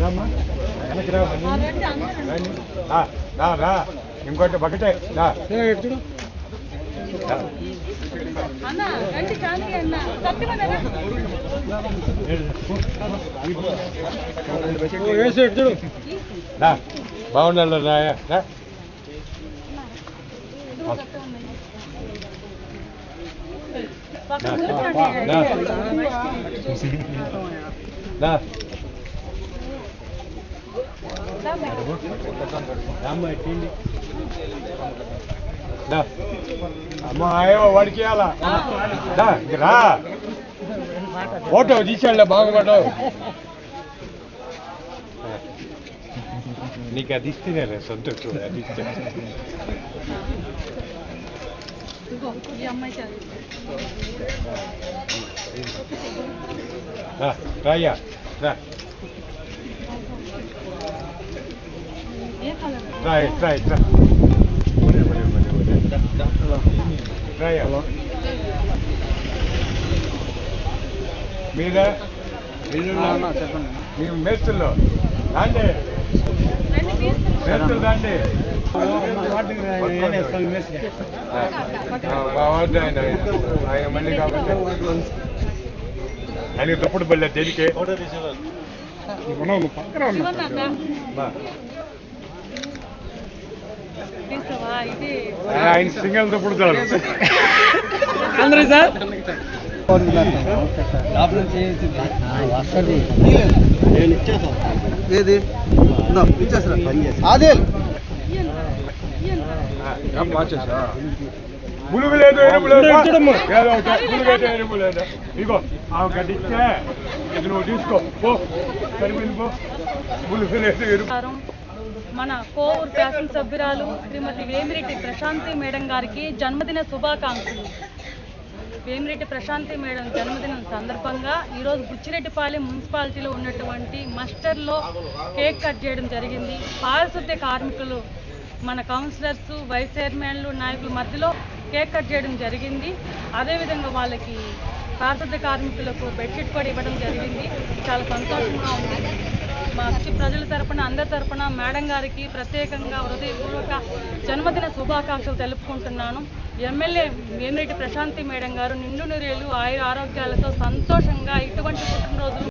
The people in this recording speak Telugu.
రామ్మా. వెనక్కి రా. రా. ఇంకోటి ఒకటే రా. బాగుండాలి రా రా. పక్కన రా, కూర్చోండి. రా. రా. రామ్మా, ఇట్టిండి. రా. అమ్మ ఆయో వాడికి ఇవ్వాలా రా, ఇక రా ఫోటో తీసాడులే బాగుపడ్డావు నీకు అది ఇస్తేనే రే సంతోషం అది ఇస్తే ఇదిగో, ఈ అమ్మాయి రాయ్యా రా ఏ కలర్ రా ఇట్రా ఇట్రా ఒరే, ఒరే, ఒరే, ఒరే. రాయ్యా మీరా మీరు మేస్తుల్లో రాండి మేస్తులు రాండి. బాగుంది ఆయన ఆయన మళ్ళీ కాబట్టి ఆయన తప్పుడు బల్లే దేనికే ఇవ్వండి ఆయన సింగల్ తప్పుడు చాలు ఏది ఇచ్చేసరా ఆదిల్ పులుగు లేదు ఎరుపు లేదు ఏదో ఒకటి. బులుగు అయితే ఎరుపు లేదు ఇగో ఆ గడ్డి ఇస్తే ఇది నువ్వు తీసుకో పో సరిపోయింది పో లేదు ఎరుపు మన కోవూరు శాసనసభ్యురాలు శ్రీమతి వేమిరెడ్డి ప్రశాంతి మేడం గారికి జన్మదిన శుభాకాంక్షలు వేమిరెడ్డి ప్రశాంతి మేడం జన్మదినం సందర్భంగా ఈరోజు బుచ్చిరెడ్డిపాలెం మున్సిపాలిటీలో ఉన్నటువంటి మస్టర్లో కేక్ కట్ చేయడం జరిగింది పారిశుద్ధ్య కార్మికులు మన కౌన్సిలర్స్ వైస్ చైర్మన్లు నాయకుల మధ్యలో కేక్ కట్ చేయడం జరిగింది. అదేవిధంగా వాళ్ళకి పారిశుద్ధ్య కార్మికులకు బెడ్షీట్ కూడా ఇవ్వడం జరిగింది. చాలా సంతోషంగా ఉంది. మా ప్రజల తరపున అందరి తరపున మేడం గారికి ప్రత్యేకంగా హృదయపూర్వక జన్మదిన శుభాకాంక్షలు తెలుపుకుంటున్నాను. ఎమ్మెల్యే వేమిరెడ్డి ప్రశాంతి మేడం గారు నిండు నూరేళ్ళు ఆయుర ఆరోగ్యాలతో సంతోషంగా ఇటువంటి పుట్టినరోజు